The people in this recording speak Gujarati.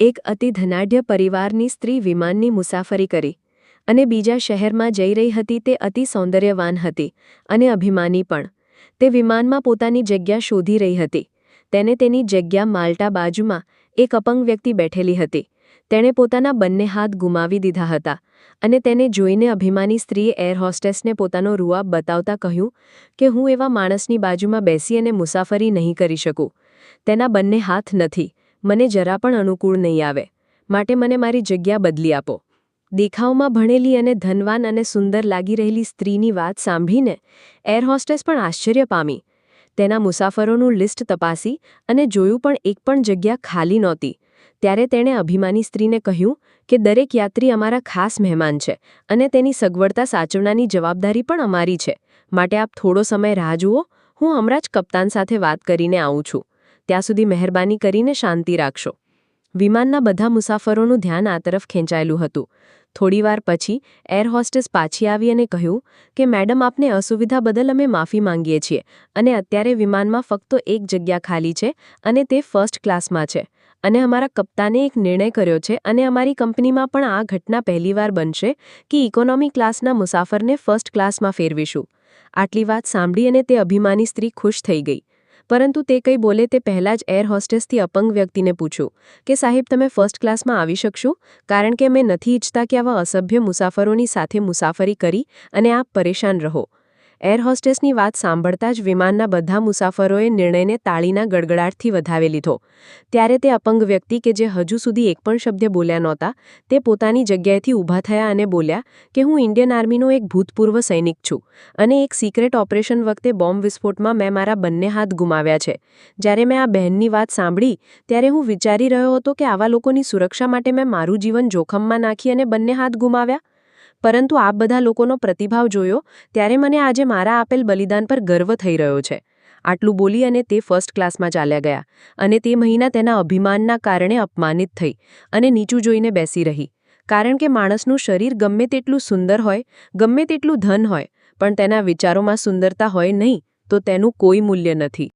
એક અતિ ધનાઢ્ય પરિવારની સ્ત્રી વિમાનની મુસાફરી કરી અને બીજા શહેરમાં જઈ રહી હતી તે અતિ સૌંદર્યવાન હતી અને અભિમાની પણ. તે વિમાનમાં પોતાની જગ્યા શોધી રહી હતી. તેને તેની જગ્યા માલ્ટા બાજુમાં એક અપંગ વ્યક્તિ બેઠેલી હતી. તેણે પોતાના બંને હાથ ગુમાવી દીધા હતા અને તેને જોઈને અભિમાની સ્ત્રીએ એર હોસ્ટેસને પોતાનો રૂઆબ બતાવતા કહ્યું કે હું એવા માણસની બાજુમાં બેસી અને મુસાફરી નહીં કરી શકું. તેના બંને હાથ નથી. મને જરા પણ અનુકૂળ નહીં આવે. માટે મને મારી જગ્યા બદલી આપો. દેખાવમાં ભણેલી અને ધનવાન અને સુંદર લાગી રહેલી સ્ત્રીની વાત સાંભળીને એર હોસ્ટેસ પણ આશ્ચર્ય પામી. તેના મુસાફરોનું લિસ્ટ તપાસી અને જોયું પણ એક પણ જગ્યા ખાલી નહોતી. ત્યારે તેણે અભિમાની સ્ત્રીને કહ્યું કે દરેક યાત્રી અમારા ખાસ મહેમાન છે અને તેની સગવડતા સાચવવાની જવાબદારી પણ અમારી છે. માટે આપ થોડો સમય રાહ જુઓ, હું હમણાં જ કપ્તાન સાથે વાત કરીને આવું છું. ત્યાં સુધી મહેરબાની કરીને શાંતિ રાખશો. વિમાનના બધા મુસાફરોનું ધ્યાન આ તરફ ખેંચાયેલું હતું. થોડીવાર પછી એર હોસ્ટેસ પાછી આવી અને કહ્યું કે, મેડમ, આપને અસુવિધા બદલ અમે માફી માંગીએ છીએ અને અત્યારે વિમાનમાં ફક્ત એક જગ્યા ખાલી છે અને તે ફર્સ્ટ ક્લાસમાં છે. અને અમારા કપ્તાને એક નિર્ણય કર્યો છે અને અમારી કંપનીમાં પણ આ ઘટના પહેલીવાર બનશે કે ઇકોનોમી ક્લાસના મુસાફરને ફર્સ્ટ ક્લાસમાં ફેરવીશું. આટલી વાત સાંભળી અને તે અભિમાની સ્ત્રી ખુશ થઈ ગઈ. પરંતુ તે કંઈ બોલે તે પહેલાં જ એર હોસ્ટેસથી અપંગ વ્યક્તિને પૂછ્યું કે, સાહેબ, તમે ફર્સ્ટ ક્લાસમાં આવી શકશો? કારણ કે અમે નથી ઈચ્છતા કે આવા અસભ્ય મુસાફરોની સાથે મુસાફરી કરી અને આપ પરેશાન રહો. એર હોસ્ટેસની વાત સાંભળતા જ વિમાનના બધા મુસાફરોએ નિર્ણયને તાળીના ગડગડાટથી વધાવી લીધો. ત્યારે તે અપંગ વ્યક્તિ કે જે હજુ સુધી એક પણ શબ્દ બોલ્યા નહોતા, તે પોતાની જગ્યાએથી ઊભા થયા અને બોલ્યા કે હું ઇન્ડિયન આર્મીનો એક ભૂતપૂર્વ સૈનિક છું અને એક સિક્રેટ ઓપરેશન વખતે બોમ્બ વિસ્ફોટમાં મેં મારા બંને હાથ ગુમાવ્યા છે. જ્યારે મેં આ બહેનની વાત સાંભળી, ત્યારે હું વિચારી રહ્યો હતો કે આવા લોકોની સુરક્ષા માટે મેં મારું જીવન જોખમમાં નાખી અને બંને હાથ ગુમાવ્યા. પરંતુ આ બધા લોકોનો પ્રતિભાવ જોયો, ત્યારે મને આજે મારા આપેલ બલિદાન પર ગર્વ થઈ રહ્યો છે. આટલું બોલી અને તે ફર્સ્ટ ક્લાસમાં ચાલ્યા ગયા અને તે મહિના તેના અભિમાનના કારણે અપમાનિત થઈ અને નીચું જોઈને બેસી રહી. કારણ કે માણસનું શરીર ગમે તેટલું સુંદર હોય, ગમે તેટલું ધન હોય, પણ તેના વિચારોમાં સુંદરતા હોય નહીં, તો તેનું કોઈ મૂલ્ય નથી.